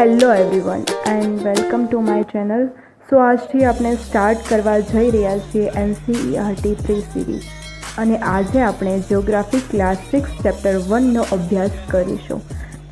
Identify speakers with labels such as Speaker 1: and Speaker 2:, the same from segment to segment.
Speaker 1: Hello everyone and welcome to my channel so આજથી આપણે start કરવા જઈ રહ્યા છીએ એનસીઈઆરટી થ્રી સિરીઝ અને આજે આપણે જિયોગ્રાફી ક્લાસ સિક્સ ચેપ્ટર વનનો અભ્યાસ કરીશું.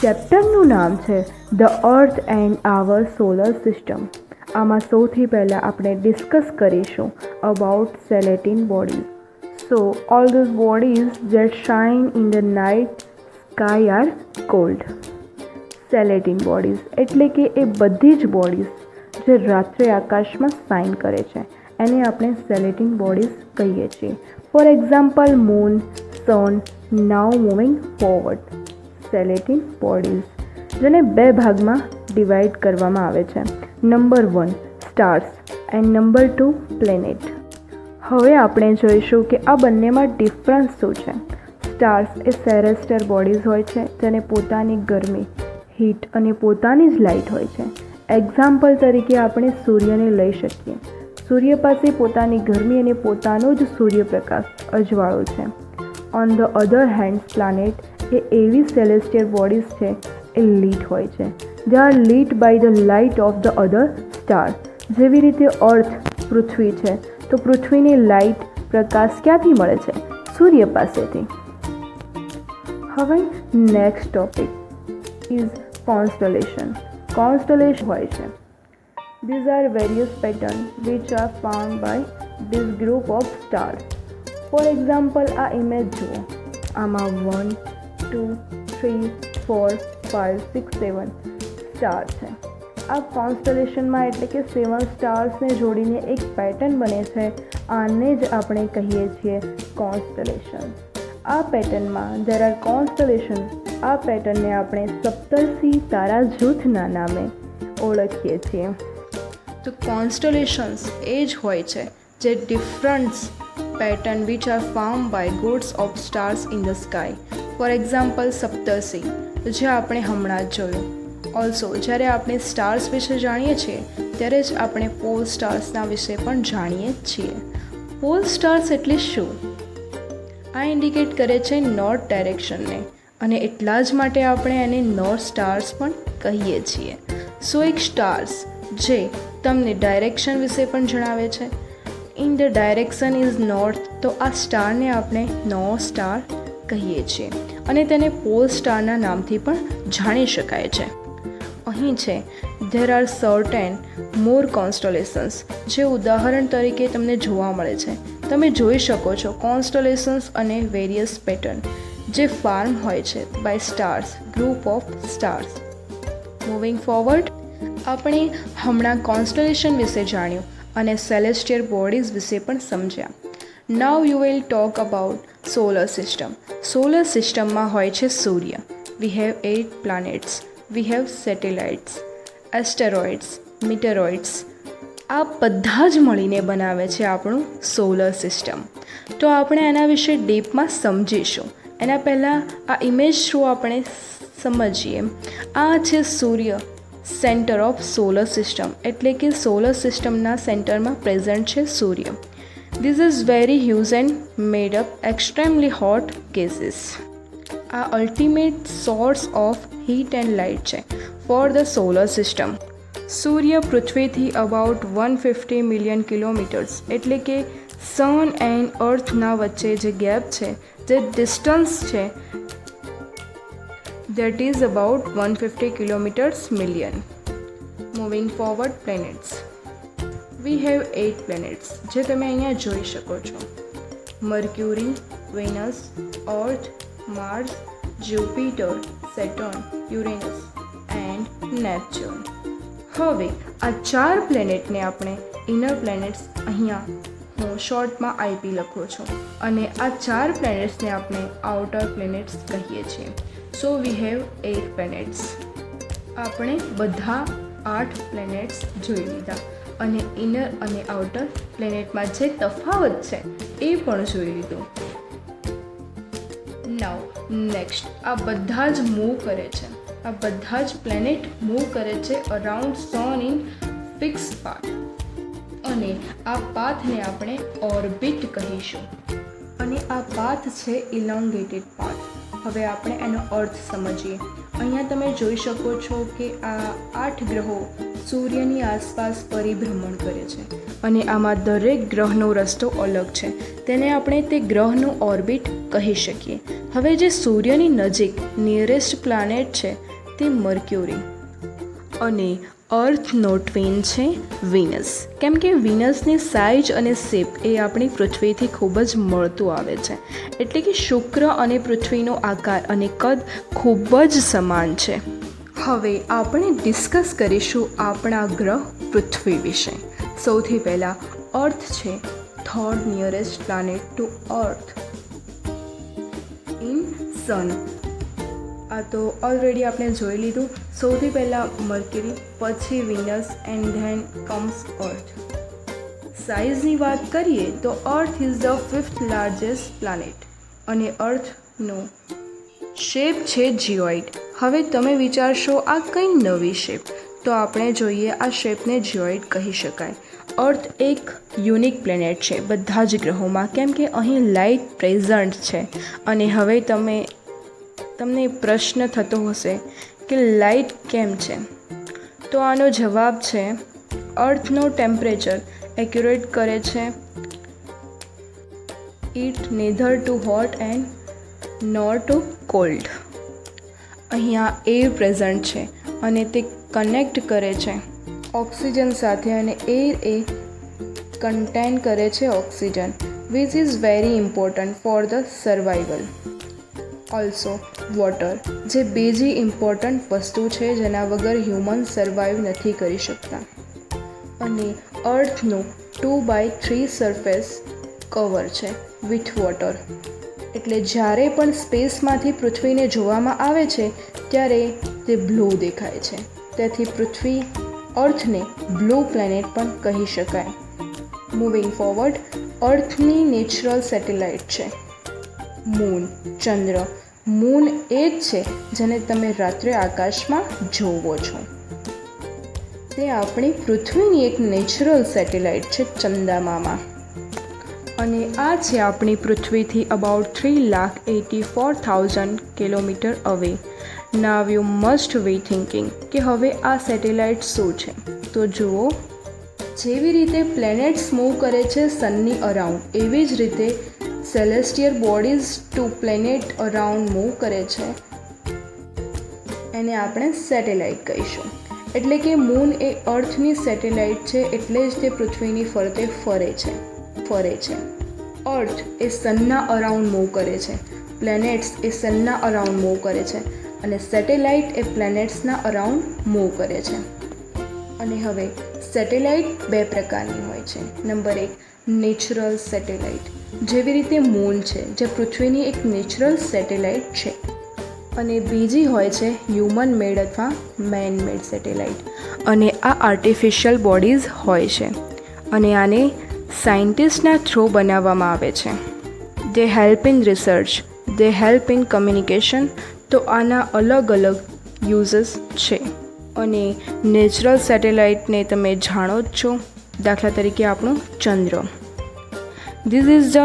Speaker 1: ચેપ્ટરનું નામ છે the earth and our solar system આમાં સૌથી પહેલાં આપણે ડિસ્કસ કરીશું about celestial body so all these bodies that shine in the night sky are called celestial bodies, એટલે કે એ બધી જ બોડીઝ જે રાત્રે આકાશમાં સાઇન કરે છે, એને આપણે સેલેટિન બોડીઝ કહીએ છીએ. For example moon sun now moving forward celestial bodies જેને બે ભાગમાં ડિવાઈડ કરવામાં આવે છે. Number one stars and number two planet હવે આપણે જોઈશું કે આ બંનેમાં ડિફરન્સ શું છે. સ્ટાર્સ એ સેરેસ્ટર બોડીઝ હોય છે, જેને પોતાની ગરમી હીટ અને પોતાની જ લાઇટ હોય છે. એક્ઝામ્પલ તરીકે આપણે સૂર્યને લઈ શકીએ. સૂર્ય પાસે પોતાની ગરમી અને પોતાનો જ સૂર્યપ્રકાશ અજવાળો છે. On the other hand planet એ એવી સેલેસ્ટિયલ બોડીઝ છે, એ લીટ હોય છે. They are lit by the light of the other star જેવી રીતે અર્થ પૃથ્વી છે, તો પૃથ્વીની લાઇટ પ્રકાશ ક્યાંથી મળે છે? સૂર્ય પાસેથી. હવે next topic is constellation constellation હોય છે. These are various patterns which are found by this group of stars. For example આ ઇમેજ જુઓ. આમાં one two three four five six seven star છે. આ કોન્સ્ટલેશનમાં એટલે કે સેવન સ્ટાર્સને જોડીને એક પેટર્ન બને છે. આને જ આપણે કહીએ છીએ કોન્સ્ટલેશન આ પેટર્નમાં દેર આર કોન્સ્ટલેશન આ પેટર્નને આપણે સપ્તર્ષી તારા જૂથના નામે ઓળખીએ છીએ. તો કોન્સ્ટોલેશન્સ એ જ હોય છે, જે difference pattern which are form by groups of stars in the sky for example Saptarishi જે આપણે હમણાં જ જોયું. ઓલ્સો જ્યારે આપણે સ્ટાર્સ વિશે જાણીએ છીએ, ત્યારે જ આપણે પોલ સ્ટાર્સના વિશે પણ જાણીએ છીએ. પોલ સ્ટાર્સ એટલે શું? આ ઇન્ડિકેટ કરે છે નોર્થ ડાયરેક્શનને અને એટલા જ માટે આપણે એને નોર્થ સ્ટાર્સ પણ કહીએ છીએ. સો એક સ્ટાર્સ જે તમને ડાયરેક્શન વિશે પણ જણાવે છે. In the direction is north તો આ સ્ટારને આપણે નોર્થ સ્ટાર કહીએ છીએ. અને તેને પોલ સ્ટારના નામથી પણ જાણી શકાય છે. અહીં છે there are certain more constellations જે ઉદાહરણ તરીકે તમને જોવા મળે છે. તમે જોઈ શકો છો કોન્સ્ટોલેશન્સ અને વેરિયસ પેટર્ન જે ફાર્મ હોય છે by stars group of stars moving forward આપણે હમણાં કોન્સ્ટોલેશન વિશે જાણ્યું અને સેલેસ્ટિયર બોડીઝ વિશે પણ સમજ્યા. Now you will talk about solar system solar સિસ્ટમમાં હોય છે સૂર્ય. We have eight planets we have satellites asteroids meteoroids આ બધા જ મળીને બનાવે છે આપણું સોલર સિસ્ટમ તો આપણે એના વિશે ડીપમાં સમજીશું. એના પહેલાં આ ઇમેજ થ્રુ આપણે સમજીએ. આ છે સૂર્ય સેન્ટર ઓફ સોલર સિસ્ટમ એટલે કે સોલર સિસ્ટમના સેન્ટરમાં પ્રેઝન્ટ છે સૂર્ય. This is very huge and made up extremely hot gases આ ultimate source of heat and light છે ફોર ધ સોલર સિસ્ટમ સૂર્ય પૃથ્વીથી about one fifty million kilometres એટલે કે સન એન્ડ અર્થના વચ્ચે જે ગેપ છે, જે ડિસ્ટન્સ છે that is about one fifty kilometres million moving forward planets we have eight planets જે તમે અહીંયા જોઈ શકો છો. Mercury Venus Earth Mars Jupiter Saturn Uranus and Neptune હવે, આ ચાર પ્લેનેટને આપણે ઇનર પ્લેનેટ્સ અહીંયા હું શોર્ટમાં આઈપી લખું છું. અને આ ચાર પ્લેનેટ્સને આપણે આઉટર પ્લેનેટ્સ કહીએ છીએ. So we have eight planets આપણે બધા આઠ પ્લેનેટ્સ જોઈ લીધા. અને ઇનર અને આઉટર પ્લેનેટમાં જે તફાવત છે, એ પણ જોઈ લીધું. નાવ નેક્સ્ટ આ બધા જ મૂવ કરે છે. આ બધા જ પ્લેનેટ મૂવ કરે છે around sun in fix path અને આ પાથને આપણે ઓર્બિટ કહીશું. અને આ પાથ છે ઇલોંગેટેડ પાથ. હવે આપણે એનો અર્થ સમજીએ. અહીંયા તમે જોઈ શકો છો કે આ આઠ ગ્રહો સૂર્યની આસપાસ પરિભ્રમણ કરે છે. અને આમાં દરેક ગ્રહનો રસ્તો અલગ છે. તેને આપણે તે ગ્રહનું ઓર્બિટ કહી શકીએ. હવે જે સૂર્યની નજીક નિયરેસ્ટ પ્લાનેટ છે તે મર્ક્યુરી અને અર્થનો ટ્વિન છે વિનસ કેમ કે વિનસની સાઇઝ અને શેપ એ આપણી પૃથ્વીથી ખૂબ જ મળતું આવે છે. એટલે કે શુક્ર અને પૃથ્વીનો આકાર અને કદ ખૂબ જ સમાન છે. હવે આપણે ડિસ્કસ કરીશું આપણા ગ્રહ પૃથ્વી વિશે. સૌથી પહેલાં અર્થ છે third nearest planet to earth in sun આ તો ઓલરેડી આપણે જોઈ લીધું. સૌથી પહેલાં મર્ક્યુરી, પછી Venus and then comes earth સાઇઝની વાત કરીએ તો earth is the fifth largest planet અને અર્થનો શેપ છે જીઓઇડ હવે તમે વિચારશો આ કઈ નવી શેપ તો આપણે જોઈએ આ શેપને જીઓઇડ કહી શકાય. અર્થ એક યુનિક પ્લેનેટ છે. બધા જ ગ્રહોમાં, કેમ કે અહીં લાઇટ પ્રેઝન્ટ છે. અને હવે તમે તમને પ્રશ્ન થતો હશે કે લાઇટ કેમ છે? તો આનો જવાબ છે, અર્થનો ટેમ્પરેચર એક્યુરેટ કરે છે. It neither too hot and nor too cold. અહીંયા એર પ્રેઝન્ટ છે અને તે કનેક્ટ કરે છે. ઓક્સિજન સાથે અને એર એ કન્ટેન કરે છે oxygen. Which is very important for the survival also water, જે બીજી ઇમ્પોર્ટન્ટ વસ્તુ છે જેના વગર હ્યુમન સર્વાઈવ નથી કરી શકતા. અને અર્થનું two by three surface cover છે, વિથ વોટર. એટલે જ્યારે પણ સ્પેસમાંથી પૃથ્વીને જોવામાં આવે છે, ત્યારે તે બ્લુ દેખાય છે. તેથી પૃથ્વી અર્થને બ્લુ પ્લેનેટ પણ કહી શકાય. મૂવિંગ ફોરવર્ડ અર્થની નેચરલ સેટેલાઇટ છે. મૂન, ચંદ્ર. મૂન એ જ છે જેને તમે રાત્રે આકાશમાં જોવો છો. તે આપણી પૃથ્વીની એક નેચરલ સેટેલાઇટ છે ચંદામામાં. અને આ છે આપણી પૃથ્વીથી about three lakh eighty four thousand kilometre away. Now you must we thinking કે હવે આ સેટેલાઇટ શું છે? તો જુઓ. જેવી રીતે પ્લેનેટ્સ મૂવ કરે છે સનની અરાઉન્ડ એવી જ રીતે celestial bodies to planet around move કરે છે. એને આપણે સેટેલાઇટ કહીશું. એટલે કે મૂન એ અર્થની સેટેલાઇટ છે, એટલે જ તે પૃથ્વીની ફરતે ફરે છે. ફરે છે. અર્થ એ સનના અરાઉન્ડ મૂવ કરે છે. પ્લેનેટ્સ એ સનના અરાઉન્ડ મૂવ કરે છે. અને સેટેલાઇટ એ પ્લેનેટ્સના અરાઉન્ડ મૂવ કરે છે. અને હવે સેટેલાઇટ બે પ્રકારની હોય છે. નંબર એક નેચરલ સેટેલાઇટ જેવી રીતે મૂન છે, જે પૃથ્વીની એક નેચરલ સેટેલાઇટ છે. અને બીજી હોય છે હ્યુમન મેડ અથવા મેન મેડ સેટેલાઇટ અને આ આર્ટિફિશિયલ બોડીઝ હોય છે. અને આને સાયન્ટિસ્ટના થ્રુ બનાવવામાં આવે છે. They help in research they help in communication તો આના અલગ અલગ યુઝસ છે. અને નેચરલ સેટેલાઇટને તમે જાણો જ છો. દાખલા તરીકે આપણું ચંદ્ર. This is the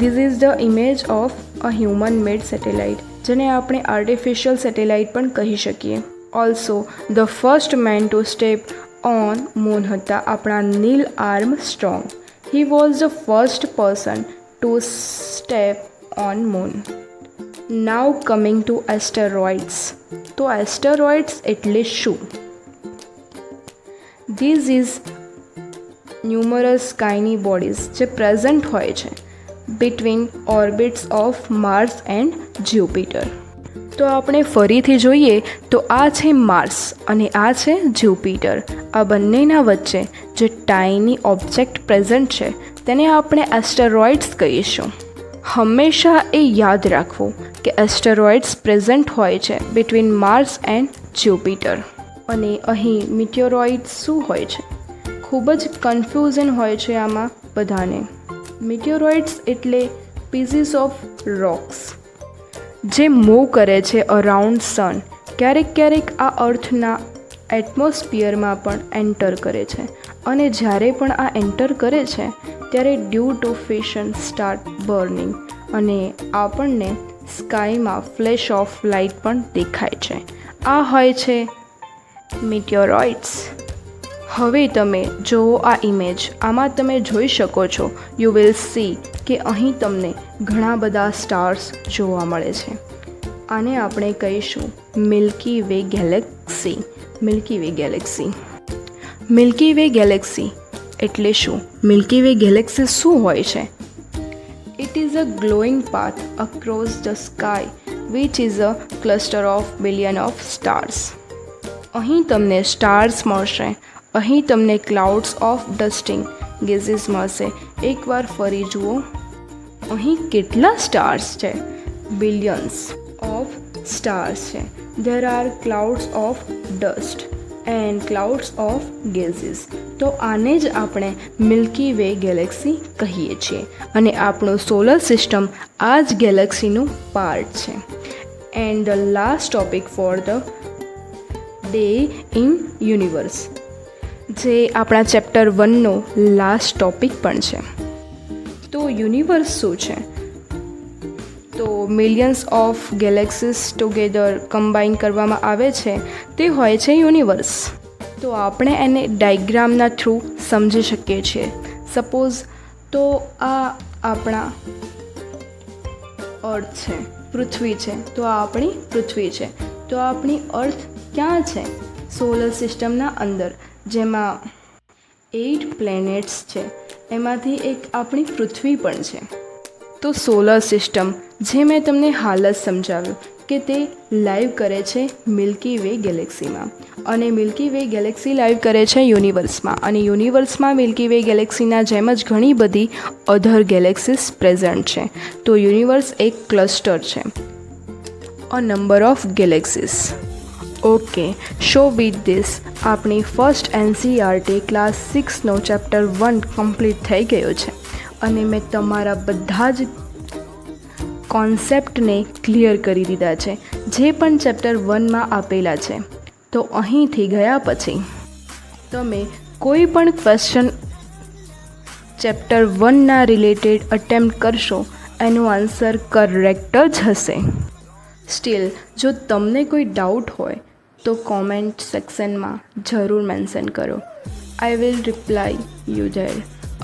Speaker 1: this is the image of a human made satellite, જેને આપણે આર્ટિફિશિયલ સેટેલાઇટ પણ કહી શકીએ. Also the first man to step on moon હતા આપણા Neil Armstrong he was the first person to step on moon now coming to asteroids તો asteroids એટલે શું? ધીઝ ઇઝ ન્યુમરસ સ્કાયની બોડીઝ જે પ્રેઝન્ટ હોય છે between orbits of Mars and Jupiter તો આપણે ફરીથી જોઈએ, તો આ છે માર્સ અને આ છે જ્યુપિટર આ બંનેના વચ્ચે જે ટાઈની ઓબ્જેક્ટ પ્રેઝન્ટ છે, તેને આપણે એસ્ટેરોઇડ્સ કહીશું. હંમેશા એ યાદ રાખવું કે એસ્ટેરોઇડ્સ પ્રેઝન્ટ હોય છે બિટવીન માર્સ એન્ડ જ્યુપિટર અને અહીં મિટ્યોરોઇડ્સ શું હોય છે? ખૂબ જ કન્ફ્યુઝન હોય છે આમાં બધાને. મિટ્યોરોઇડ્સ એટલે પીસીસ ઓફ રોક્સ જે મૂવ કરે છે અરાઉન્ડ સન ક્યારેક ક્યારેક આ અર્થના એટમોસ્ફિયરમાં પણ એન્ટર કરે છે. અને જ્યારે પણ આ એન્ટર કરે છે, ત્યારે due to friction start burning અને આપણને સ્કાયમાં ફ્લેશ ઓફ લાઇટ પણ દેખાય છે. આ હોય છે મિટિયોરોઇડ્સ હવે તમે જુઓ આ ઇમેજ આમાં તમે જોઈ શકો છો. યુ વિલ સી કે અહીં તમને ઘણા બધા સ્ટાર્સ જોવા મળે છે. આને આપણે કહીશું Milky Way galaxy Milky Way galaxy Milky Way galaxy એટલે શું? મિલ્કી વે ગેલેક્સી શું હોય છે? It is a glowing path across the sky which is a cluster of billion of stars અહીં તમને સ્ટાર્સ મળશે. અહીં તમને ક્લાઉડ્સ ઓફ ડસ્ટિંગ ગેઝિસ મળશે. એકવાર ફરી જુઓ. અહીં કેટલા સ્ટાર્સ છે? બિલિયન્સ ઓફ સ્ટાર્સ છે. There are clouds of dust and clouds of gases તો આને જ આપણે મિલ્કી વે ગેલેક્સી કહીએ છીએ. અને આપણું સોલર સિસ્ટમ આ જ ગેલેક્સીનું પાર્ટ છે. And the last topic for the day in universe જે આપણા ચેપ્ટર વનનો લાસ્ટ ટોપિક પણ છે. તો યુનિવર્સ શું છે? તો millions of galaxies together combine કરવામાં આવે છે, તે હોય છે યુનિવર્સ તો આપણે એને ડાયગ્રામના થ્રુ સમજી શકીએ છીએ. સપોઝ તો આ આપણા અર્થ છે, પૃથ્વી છે, તો આ આપણી પૃથ્વી છે. તો આપણી અર્થ ક્યાં છે? સોલર સિસ્ટમના અંદર. જેમાં એઇટ પ્લેનેટ્સ છે. એમાંથી એક આપણી પૃથ્વી પણ છે. તો સોલર સિસ્ટમ જે મેં તમને હાલ જ સમજાવ્યું કે તે લાઈવ કરે છે મિલ્કી વે ગેલેક્સીમાં અને મિલ્કી વે ગેલેક્સી લાઈવ કરે છે યુનિવર્સમાં અને યુનિવર્સમાં મિલ્કી વે ગેલેક્સીના જેમ જ ઘણી બધી અધર ગેલેક્સીસ પ્રેઝન્ટ છે. તો યુનિવર્સ એક ક્લસ્ટર છે. A number of galaxies okay so with this આપણી ફર્સ્ટ એનસીઆરટી ક્લાસ સિક્સનો ચેપ્ટર વન કમ્પ્લીટ થઈ ગયો છે. અને મેં તમારા બધા જ કોન્સેપ્ટને ક્લિયર કરી દીધા છે, જે પણ ચેપ્ટર વનમાં આપેલા છે. તો અહીંથી ગયા પછી, તમે કોઈ પણ ક્વેશ્ચન ચેપ્ટર વનના રિલેટેડ અટેમ્પ્ટ કરશો, એનો આન્સર કરેક્ટ જ હશે. સ્ટીલ જો તમને કોઈ ડાઉટ હોય તો કોમેન્ટ સેક્શનમાં જરૂર મેન્શન કરો. I will reply you there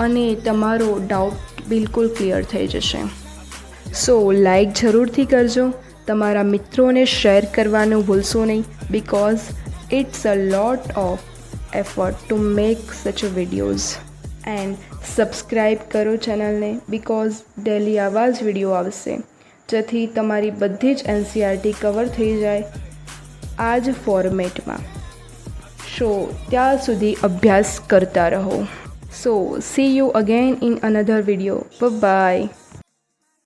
Speaker 1: અને તમારો ડાઉટ બિલકુલ ક્લિયર થઈ જશે. સો લાઈક જરૂરથી કરજો. તમારા મિત્રોને શેર કરવાનું ભૂલશો નહીં because it's a lot of effort to make such videos and subscribe કરો ચેનલને બિકોઝ ડેલી આવા જ વીડિયો આવશે. જેથી તમારી બધી જ એનસીઆરટી કવર થઈ જાય. આ જ ફોર્મેટમાં શો ત્યાં સુધી અભ્યાસ કરતા રહો So see you again in another video. Bye bye.